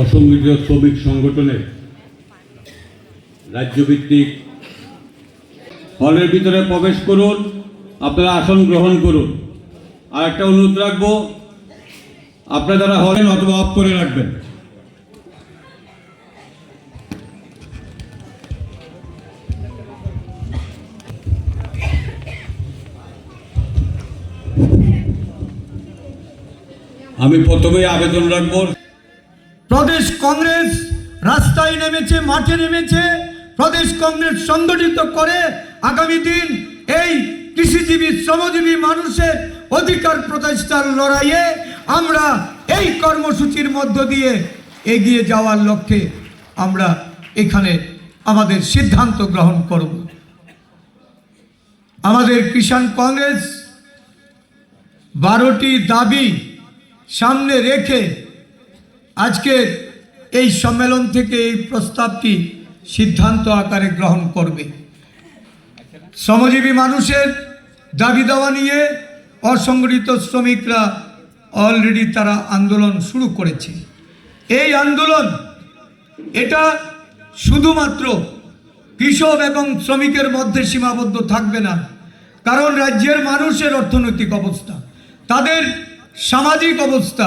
অসম media শ্রমিক সংগঠনের রাজ্যভিত্তিক হলের ভিতরে প্রবেশ করুন, আপনারা আসন গ্রহণ করুন। আর একটা অনুরোধ রাখব আপনারা যারা হলেন অথবা অফ করে রাখবেন। আমি প্রথমেই আবেদন রাখব। প্রদেশ কংগ্রেস রাস্তায় নেমেছে, মাঠে নেমেছে। প্রদেশ কংগ্রেস সংগঠিত করে আগামী দিন এই কৃষিজীবী, শ্রমজীবী মানুষের অধিকার প্রতিষ্ঠার লড়াইয়ে আমরা এই কর্মসূচির মধ্য দিয়ে এগিয়ে যাওয়ার লক্ষ্যে আমরা এখানে আমাদের সিদ্ধান্ত গ্রহণ করব। আমাদের কিষাণ কংগ্রেস বারোটি দাবি সামনে রেখে আজকে এই সম্মেলন থেকে এই প্রস্তাবটি সিদ্ধান্ত আকারে গ্রহণ করবে। শ্রমজীবী মানুষের দাবি দেওয়া নিয়ে অসংগঠিত শ্রমিকরা অলরেডি তারা আন্দোলন শুরু করেছে। এই আন্দোলন, এটা শুধুমাত্র কৃষক এবং শ্রমিকের মধ্যে সীমাবদ্ধ থাকবে না, কারণ রাজ্যের মানুষের অর্থনৈতিক অবস্থা, তাদের সামাজিক অবস্থা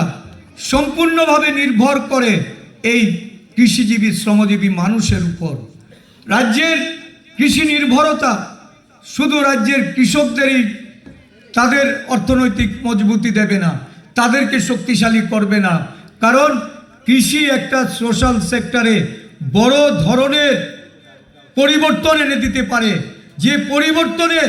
সম্পূর্ণভাবে নির্ভর করে এই কৃষিজীবী, শ্রমজীবী মানুষের উপর। রাজ্যের কৃষি নির্ভরতা, শুধু রাজ্যের কৃষকদেরই তাদের অর্থনৈতিক মজবুতি দেবে না তাদেরকে শক্তিশালী করবে না। কারণ কৃষি একটা সোশ্যাল সেক্টরে বড় ধরনের পরিবর্তন এনে দিতে পারে। যে পরিবর্তনে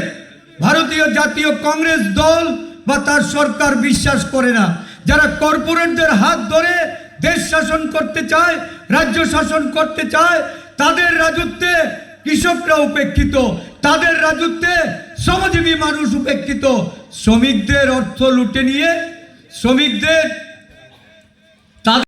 ভারতীয় জাতীয় কংগ্রেস দল বা তার সরকার বিশ্বাস করে না। যারা কর্পোরেটদের হাত ধরে দেশ শাসন করতে চায়, রাজ্য শাসন করতে চায়, তাদের রাজত্বে কৃষকরা উপেক্ষিত। তাদের রাজত্বে শ্রমজীবী মানুষ উপেক্ষিত। শ্রমিকদের অর্থ লুটে নিয়ে শ্রমিকদের